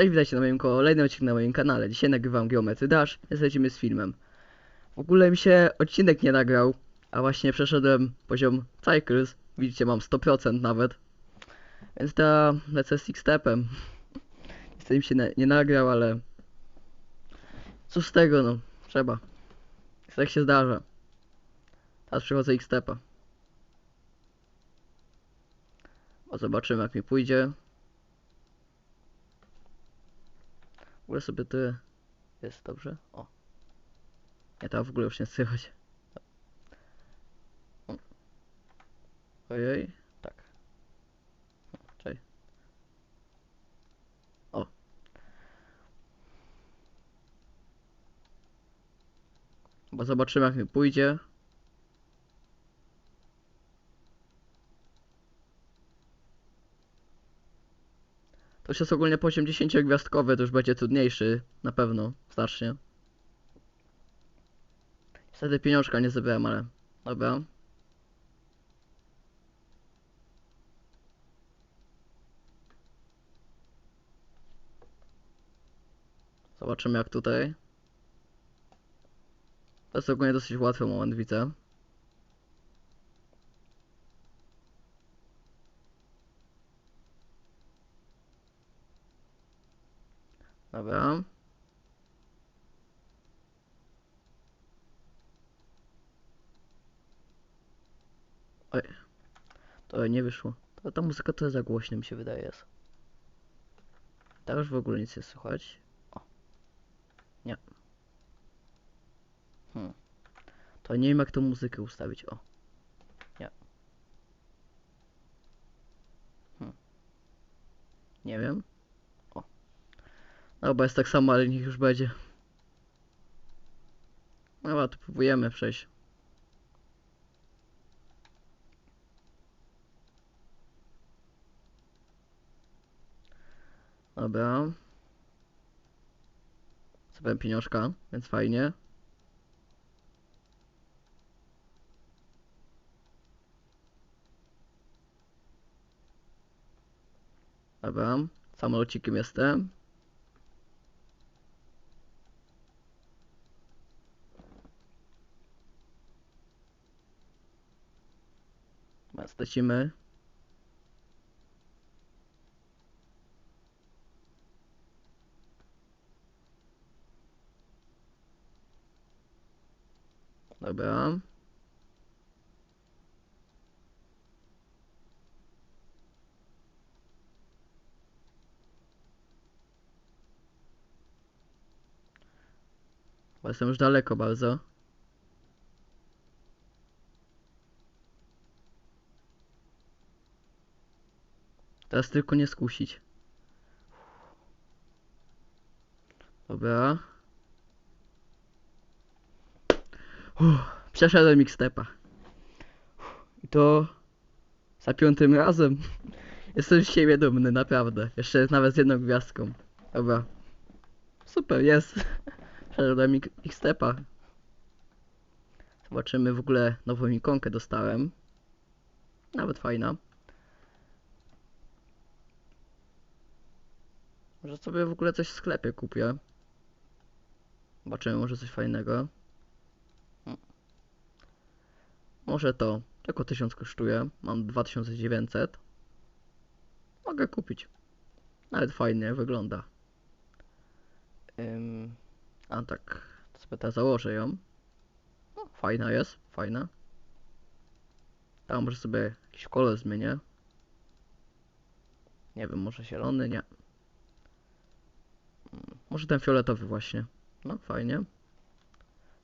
Cześć, witajcie na moim kolejnym odcinku na moim kanale. Dzisiaj nagrywam Geometry Dash, więc lecimy z filmem. W ogóle mi się odcinek nie nagrał, a właśnie przeszedłem poziom Cycles. Widzicie, mam 100% nawet. Więc teraz lecę z X-Stepem. Niestety mi się na, nie nagrał, ale... Cóż z tego, no. Trzeba. Tak się zdarza. Teraz przychodzę X-Stepa. O, zobaczymy jak mi pójdzie. W ogóle sobie ty... Jest dobrze? O. Nie, to w ogóle już nie słychać. Ojej. Tak. Czekaj. O. Bo zobaczymy jak mi pójdzie. To już jest ogólnie poziom 10-gwiazdkowy, to już będzie trudniejszy, na pewno, znacznie. Wtedy pieniążka nie zebrałem, ale dobra. Zobaczymy jak tutaj. To jest ogólnie dosyć łatwy moment, widzę. Dobra. Oj. To nie wyszło. To, ta muzyka to za głośno mi się wydaje jest. Tak już w ogóle nic nie słychać. O. Nie. Hmm. To nie wiem jak tą muzykę ustawić. O. Nie. Hmm. Nie wiem. No bo jest tak samo, ale niech już będzie. Dobra, to próbujemy przejść. Dobra. Zabrałem pieniążka, więc fajnie. Dobra, samolocikiem jestem. Teraz lecimy. Dobra. Bo jestem już daleko bardzo. Teraz tylko nie skusić. Dobra. Uff, przeszedłem X-Stepa. I to za piątym razem. Jestem z siebie dumny, naprawdę. Jeszcze nawet z jedną gwiazdką. Dobra. Super, jest. Przeszedłem X-Stepa. Zobaczymy, w ogóle nową ikonkę dostałem. Nawet fajna. Może sobie w ogóle coś w sklepie kupię. Zobaczymy, może coś fajnego. Hmm. Może to. Tylko 1000 kosztuje. Mam 2900. Mogę kupić. Nawet fajnie wygląda. A tak. Teraz założę ją. No, fajna jest. Fajna. Tam może sobie jakiś kolor zmienię. Nie wiem, może zielony? Nie. Może ten fioletowy właśnie. No, fajnie.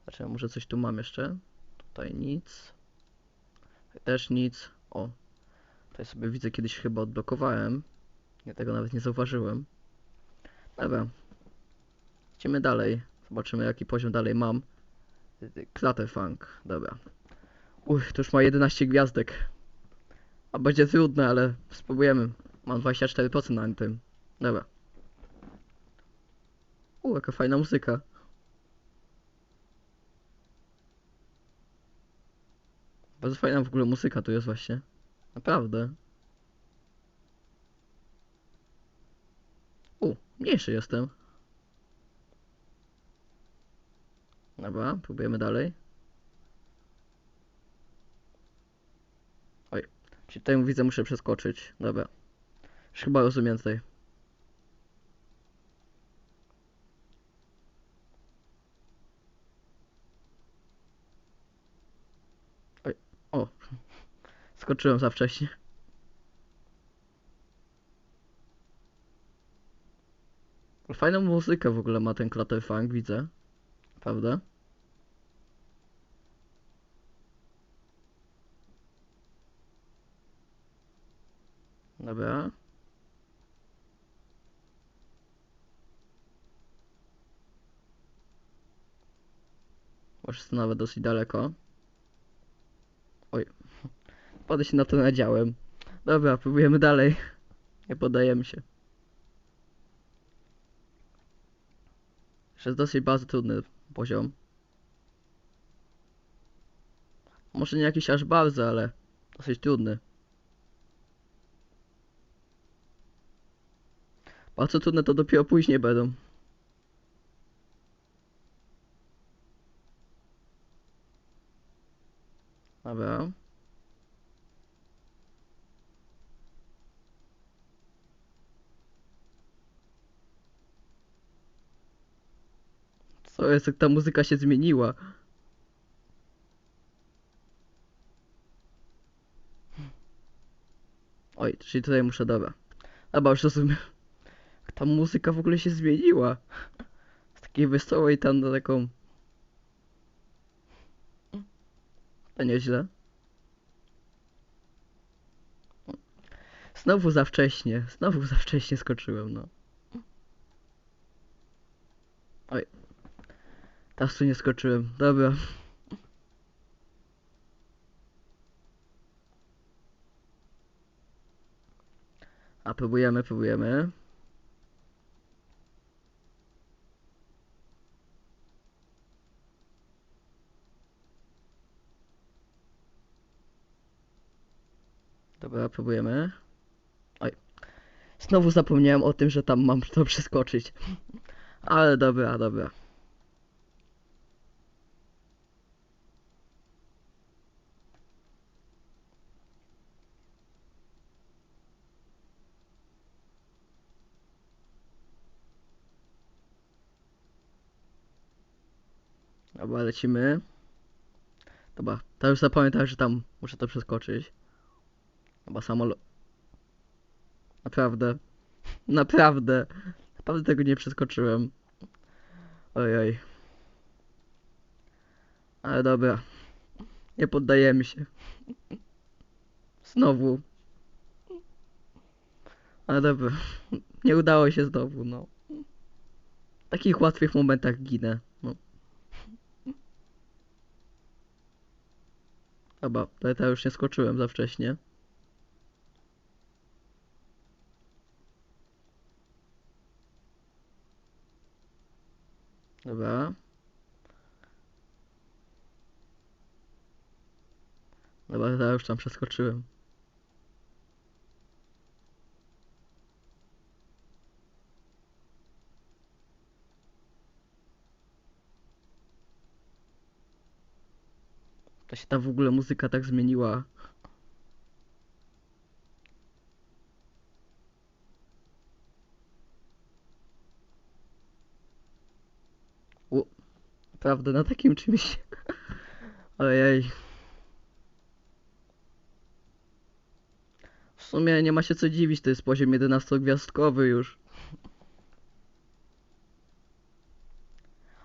Znaczy, może coś tu mam jeszcze. Tutaj nic. Też nic. O. Tutaj sobie widzę, kiedyś chyba odblokowałem. Ja tego nawet nie zauważyłem. Dobra. Idziemy dalej. Zobaczymy, jaki poziom dalej mam. Clutterfunk. Dobra. Uff, to już ma 11 gwiazdek. A będzie trudne, ale spróbujemy. Mam 24% na tym. Dobra. U, jaka fajna muzyka. Bardzo fajna w ogóle muzyka tu jest właśnie. Naprawdę. U, mniejszy jestem. Dobra, próbujemy dalej. Oj, czyli tutaj widzę, muszę przeskoczyć. Dobra. Już chyba rozumiem tutaj. Oj, o. Skoczyłem za wcześnie. Fajną muzykę w ogóle ma ten Clutterfunk, widzę. Prawda? Dobra. Może jest nawet dosyć daleko. Pada się na to nadziałem. Dobra, próbujemy dalej. Nie podajemy się. Jest dosyć bardzo trudny poziom. Może nie jakiś aż bardzo, ale dosyć trudny. Bardzo trudne to dopiero później będą. Dobra. Co jest, jak ta muzyka się zmieniła? Oj, czyli tutaj muszę, dobra. Dobra, już rozumiem. Ta muzyka w ogóle się zmieniła. Z takiej wesołej tam na taką... To nieźle. Znowu za wcześnie, znowu za wcześnie skoczyłem, no. Oj. Teraz tu nie skoczyłem, dobra. A próbujemy, próbujemy. Dobra, próbujemy. Oj. Znowu zapomniałem o tym, że tam mam to przeskoczyć. Ale dobra, dobra. Dobra, lecimy. Dobra, to już zapamiętałem, że tam muszę to przeskoczyć. Chyba samolot. Naprawdę. Naprawdę. Naprawdę tego nie przeskoczyłem. Ojej. Ale dobra. Nie poddajemy się. Znowu. Ale dobra. Nie udało się znowu, no. W takich łatwych momentach ginę. To ja już nie skoczyłem za wcześnie. Dobra. Dobra, ja już tam przeskoczyłem. Się ta w ogóle muzyka tak zmieniła. U, prawda, na takim czymś. Ojej. W sumie nie ma się co dziwić, to jest poziom 11-gwiazdkowy już.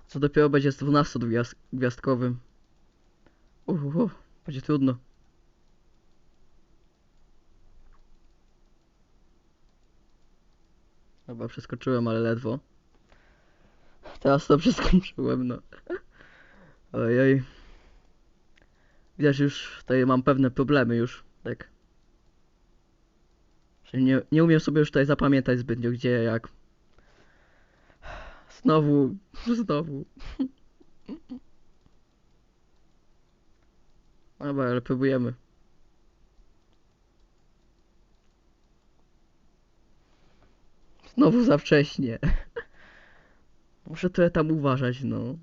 Co dopiero będzie z 12-gwiazdkowym. Uhu, będzie trudno. Dobra, przeskoczyłem, ale ledwo. Teraz to przeskoczyłem, no. Ojej. Widać już, tutaj mam pewne problemy już, tak. Że nie, nie umiem sobie już tutaj zapamiętać zbytnio gdzie, jak. Znowu, znowu. Dobra, ale próbujemy. Znowu za wcześnie. Muszę trochę tam uważać, no.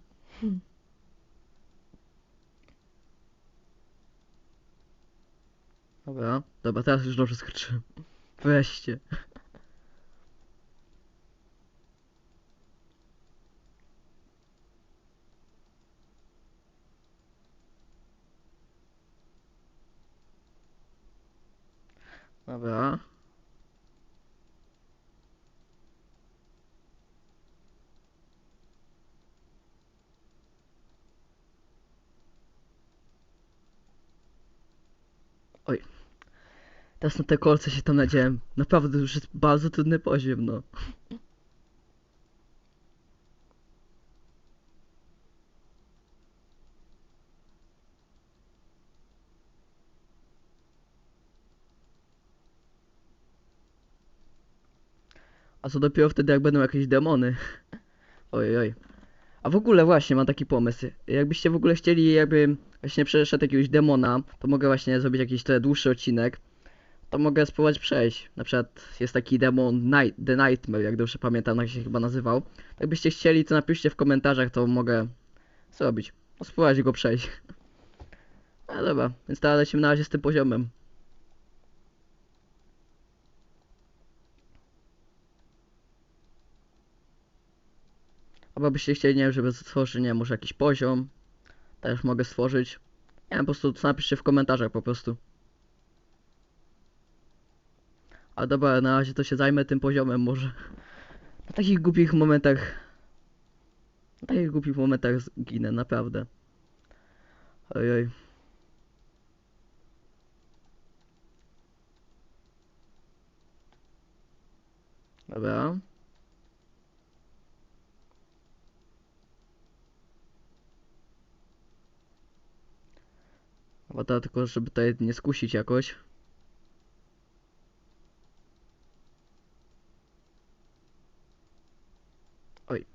Dobra, dobra, teraz już dobrze skoczyłem. Wreszcie. Dobra. Oj. Teraz na te kolce się tam nadziałem. Naprawdę już jest bardzo trudny poziom, no. A co dopiero wtedy, jak będą jakieś demony. Oj, oj. A w ogóle właśnie mam taki pomysł. Jakbyście w ogóle chcieli, jakby właśnie przeszedł jakiegoś demona, to mogę właśnie zrobić jakiś trochę dłuższy odcinek. To mogę spróbować przejść. Na przykład jest taki demon Night, The Nightmare, jak dobrze pamiętam, jak się chyba nazywał. Jakbyście chcieli, to napiszcie w komentarzach, to mogę zrobić. Spróbować go przejść. No dobra, więc teraz lecimy na razie z tym poziomem. Albo byście chcieli, nie wiem, żeby stworzyć, nie wiem, może jakiś poziom. Też mogę stworzyć. Nie wiem, po prostu napiszcie w komentarzach po prostu. A dobra, na razie to się zajmę tym poziomem może. Na takich głupich momentach... Na takich głupich momentach zginę, naprawdę. Ojoj. Dobra. To tylko, żeby tutaj nie skusić jakoś. Oj.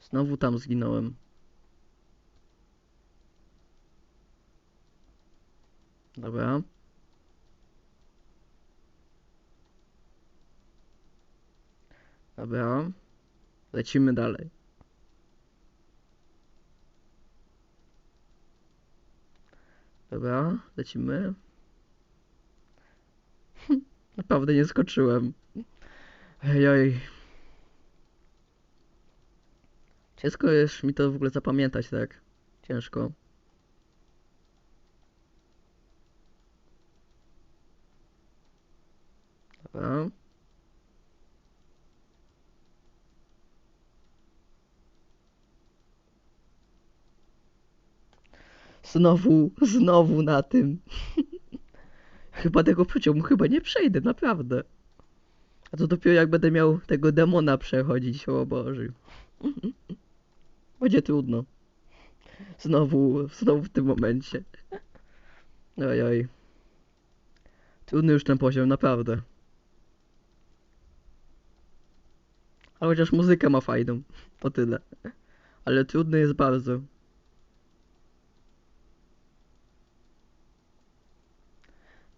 Znowu tam zginąłem. Dobra. Dobra. Lecimy dalej. Dobra, lecimy. Naprawdę nie skoczyłem. Ej, Ciężko jest mi to w ogóle zapamiętać, tak? Ciężko. Dobra. Znowu, znowu na tym. Chyba tego pociągu chyba nie przejdę, naprawdę. A to dopiero jak będę miał tego demona przechodzić, o Boże. Będzie trudno. Znowu, znowu w tym momencie. Oj, oj. Trudny już ten poziom, naprawdę. Ale chociaż muzykę ma fajną. O tyle. Ale trudny jest bardzo.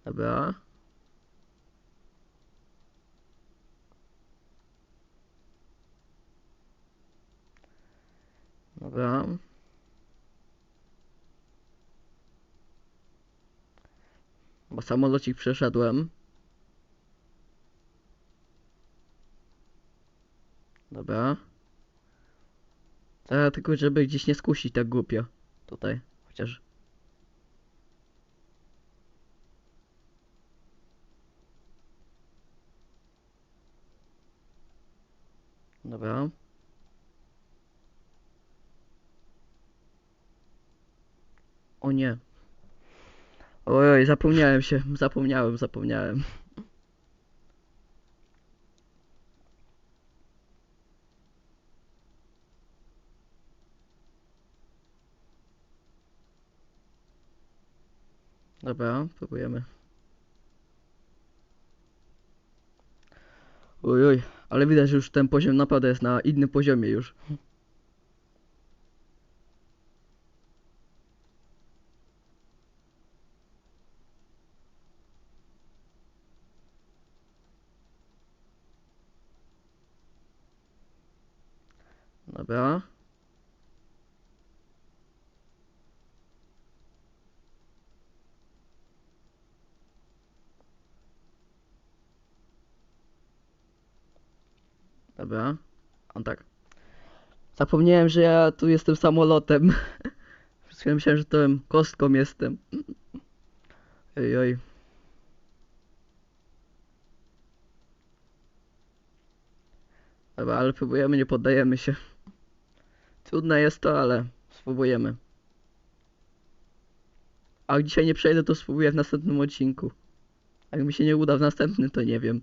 Dobra. Dobra. Bo samolocik przeszedłem. Dobra. Teraz tylko, żeby gdzieś nie skusić tak głupio. Tutaj. Chociaż... Dobra. O nie. Ojoj, zapomniałem się. Zapomniałem, zapomniałem. Dobra, próbujemy. Oj, oj, ale widać już ten poziom naprawdę jest na innym poziomie już. Dobra. Dobra. A tak. Zapomniałem, że ja tu jestem samolotem. Chwilę myślałem, że to kostką jestem. Oj, oj. Dobra, ale próbujemy, nie poddajemy się. Trudne jest to, ale spróbujemy. A jak dzisiaj nie przejdę, to spróbuję w następnym odcinku. A jak mi się nie uda w następnym, to nie wiem.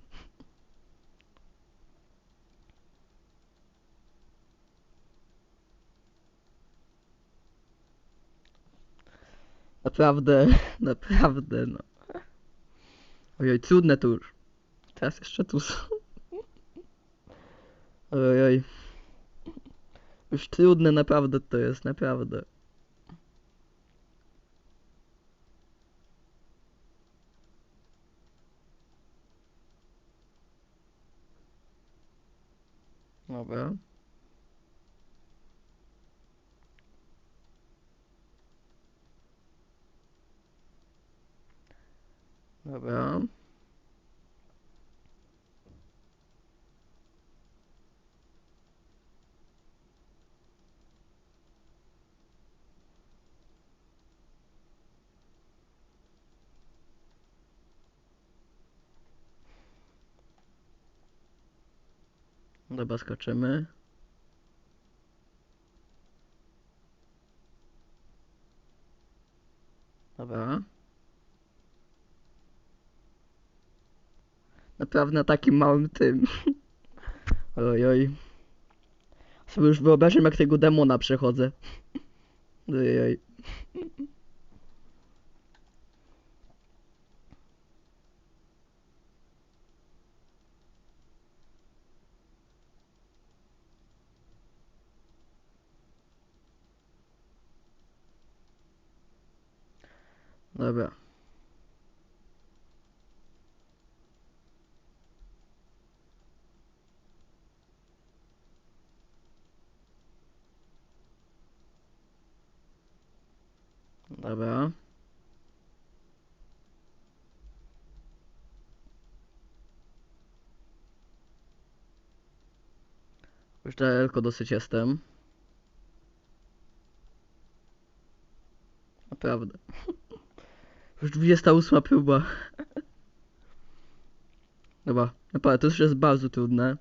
Naprawdę, naprawdę, no. Ojoj, trudne to już. Teraz jeszcze tu są. Ojoj. Już trudne naprawdę to jest, naprawdę. Dobra. Dobra. Dobra, skoczymy. Dobra. Naprawdę na takim małym tym. Oj, oj. Sobie już wyobrażam, jak tego demona przechodzę. Oj, oj. Dobra. Już daleko dosyć jestem. Naprawdę. Już 28 próba. Dobra, naprawdę, to już jest bardzo trudne.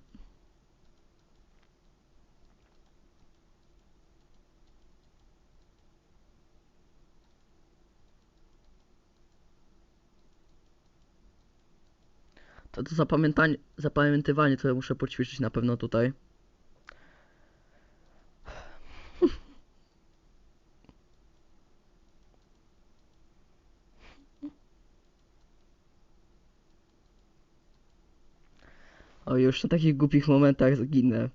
To to zapamiętanie, zapamiętywanie, ja muszę poćwiczyć na pewno tutaj. O, już na takich głupich momentach zginę.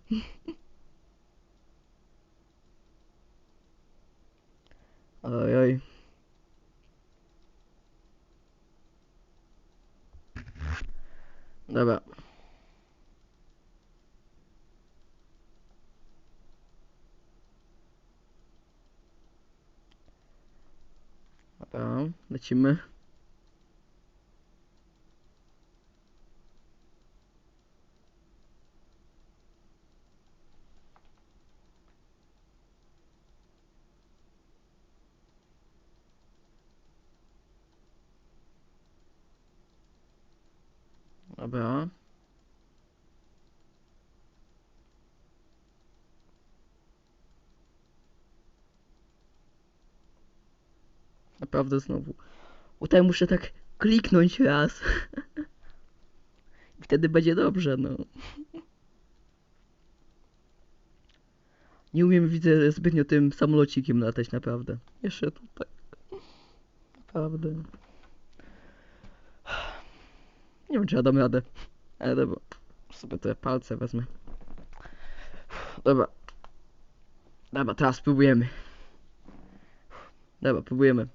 Oj, oj. Dobra. Dobra, lecimy. Dobra. Naprawdę znowu. Tutaj muszę tak kliknąć raz. I wtedy będzie dobrze, no. Nie umiem, widzę, zbytnio tym samolocikiem latać, naprawdę. Jeszcze tutaj. Naprawdę. Nie wiem, czy ja dam radę. Ale dobra. Sobie te palce wezmę. Dobra. Dobra, teraz spróbujemy. Dobra, próbujemy.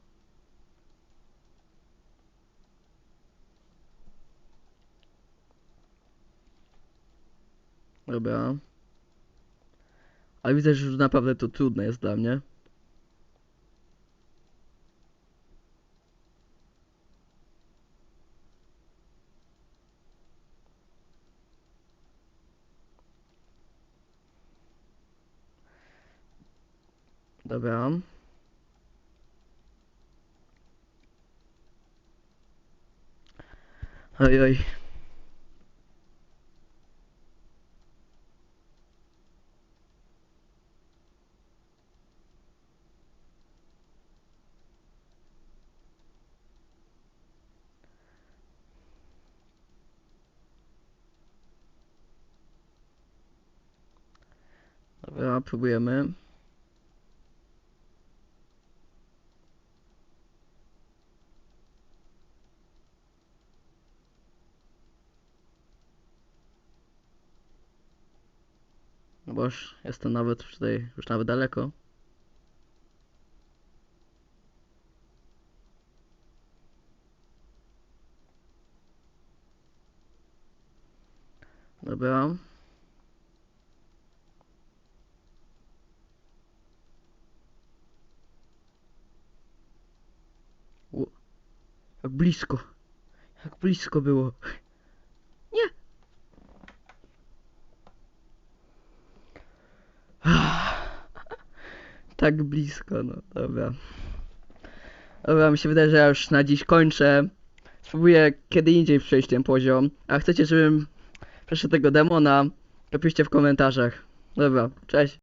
Dobra. Ale widzę, że już naprawdę to trudne jest dla mnie. Dobra. Oj, oj. Dobra, próbujemy. Już jestem nawet tutaj, już nawet daleko. Dobra. U, jak blisko. Jak blisko było. Tak blisko, no dobra. Dobra, mi się wydaje, że ja już na dziś kończę. Spróbuję kiedy indziej przejść ten poziom. A chcecie, żebym przeszedł tego demona, to piszcie w komentarzach. Dobra, cześć.